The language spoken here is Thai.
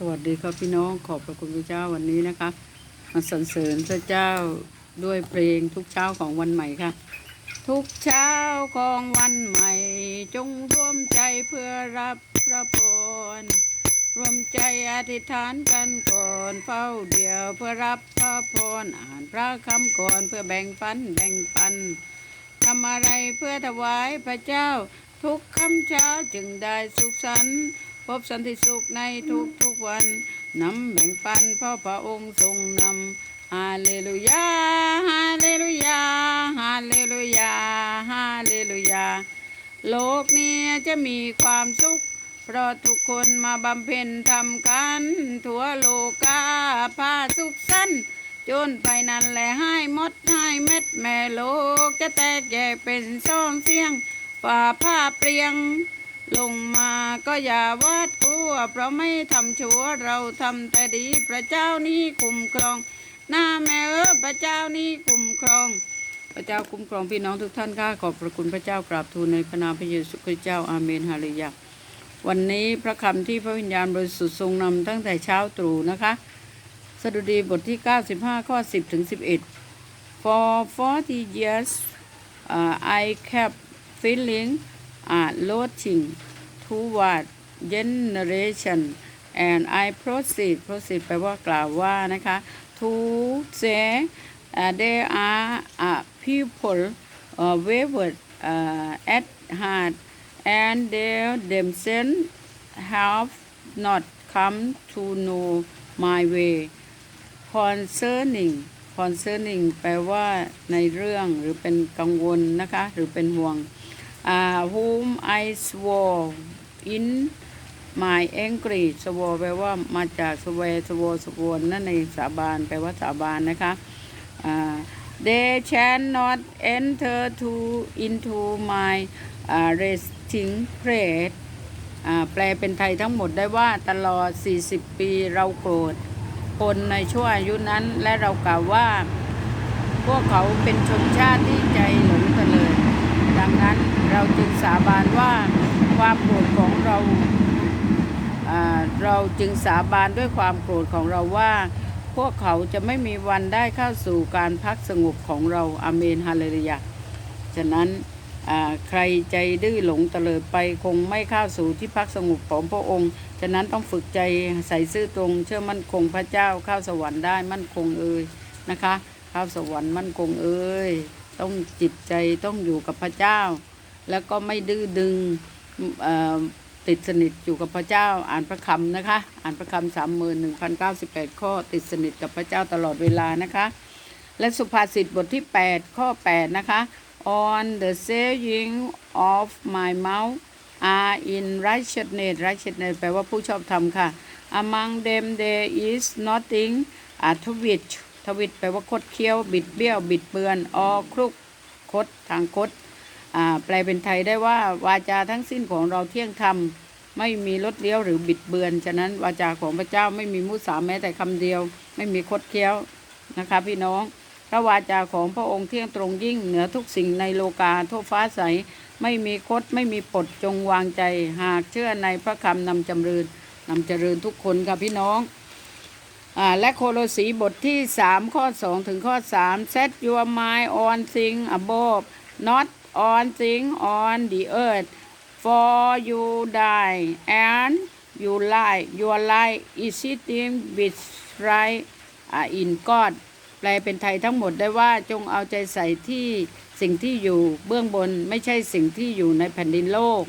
สวัสดีครับพี่น้องขอบพระคุณพระเจ้าวันนี้นะคะมาสรรเสริญพระเจ้าด้วยเพลงทุกเช้าของวันใหม่ค่ะ ทุกเช้าของวันใหม่ จงร่วมใจเพื่อรับพระพรรวมใจอธิษฐานกันก่อนเฝ้าเดียวเพื่อรับพระพรอ่านพระคำก่อนเพื่อแบ่งปันแบ่งปันทำอะไรเพื่อถวายพระเจ้า ทุกคำเช้าจึงได้สุขสันต์ พบสันติสุขในทุกทุกๆวันนำแบ่งปันเพราะพระองค์ทรงนำฮาเลลูยาฮาเลลูยาฮาเลลูยาฮาเลลูยา โลกนี้จะมีความสุข เพราะทุกคนมาบำเพ็ญทำกัน ทั่วโลกาพาสุขสันจนไปนั่นแหละให้หมดให้เม็ดแม่โลก จะแตกแยกเป็นช่องเสียงป่าผ้าเปรียง ลงมาก็อย่าวาดกลัว เพราะไม่ทำชั่วเราทำแต่ดี พระเจ้านี้คุ้มครอง หน้าแม่เออพระเจ้านี้คุ้มครอง พระเจ้าคุ้มครองพี่น้องทุกท่านค่ะขอบพระคุณพระเจ้ากราบทูลในพระนามพระเยซูคริสต์เจ้าอาเมนฮาเลลูยาวันนี้พระคำที่พระวิญญาณบริสุทธิ์ทรงนำตั้งแต่เช้าตรู่นะคะ สดุดีบทที่ 95 ข้อ 10 ถึง 11 For 40 years uh, I kept feeling uh, loathing toward generation and I proceed proceed แปลว่ากล่าวว่านะคะ to say uh, they are a people uh, wayward uh, at heart and they themselves have not come to know my way concerning concerning แปลว่าในเรื่องหรือเป็นกังวลนะคะ หรือเป็นห่วง uh, whom I swore in my angry swore แปลว่ามาจาก swear swore swore นั่นในสาบานแปลว่าสาบานนะคะ uh, they shall not enter to into my uh, resting place แปลเป็นไทยทั้งหมดได้ว่าตลอด 40 ปีเราโกรธ คนในช่วงอายุนั้น และเรากล่าวว่า พวกเขาเป็นชนชาติที่ใจหลงเตลิด ดังนั้นเราจึงสาบานว่าความโกรธของเราเราจึงสาบานด้วยความโกรธของเราว่า พวกเขาจะไม่มีวันได้เข้าสู่การพักสงบของเราอาเมนฮาเลลูยาฉะนั้นใครใจดื้อหลงเตลิดไปคงไม่เข้าสู่ที่พักสงบของพระองค์ ฉะนั้นต้องฝึกใจใส่ซื่อตรง เชื่อมั่นคงพระเจ้าเข้าสวรรค์ได้มั่นคงเอ่ยนะคะ เข้าสวรรค์มั่นคงเอ่ย ต้องจิตใจต้องอยู่กับพระเจ้า แล้วก็ไม่ดื้อดึงติดสนิทอยู่กับพระเจ้าอ่านพระคำนะคะ อ่านพระคำสามหมื่นหนึ่งพันเก้าสิบแปดข้อติดสนิทกับพระเจ้าตลอดเวลานะคะ และสุภาษิตบทที่ 8 ข้อ 8 นะคะ on the saying of my mouth are in righteousness righteousness แปลว่าผู้ชอบธรรมค่ะ among them there is nothing อาท วิชทวิชแปลว่าคดเคี้ยว บิดเบี้ยว บิดเบือนออครุกคดทางคดแปลเป็นไทยได้ว่าวาจาทั้งสิ้นของเราเที่ยงธรรมไม่มีลดเลี้ยวหรือบิดเบือน ฉะนั้นวาจาของพระเจ้าไม่มีมุสาแม้แต่คำเดียว ไม่มีคดเคี้ยวนะคะพี่น้องพระวาจาของพระองค์เที่ยงตรงยิ่งเหนือทุกสิ่งในโลกาทั่วฟ้าใส ไม่มีคดไม่มีปดจงวางใจ หากเชื่อในพระคำนำจำเริญนำเจริญทุกคนค่ะพี่น้อง และโคโลสีบทที่ 3 ข้อ 2 ถึงข้อ 3 set your mind on things above not on things on the earth for you die and you lie your life is sitting with right in God แปลเป็นไทยทั้งหมดได้ว่าจงเอาใจใส่ที่สิ่งที่อยู่เบื้องบนไม่ใช่สิ่งที่อยู่ในแผ่นดินโลก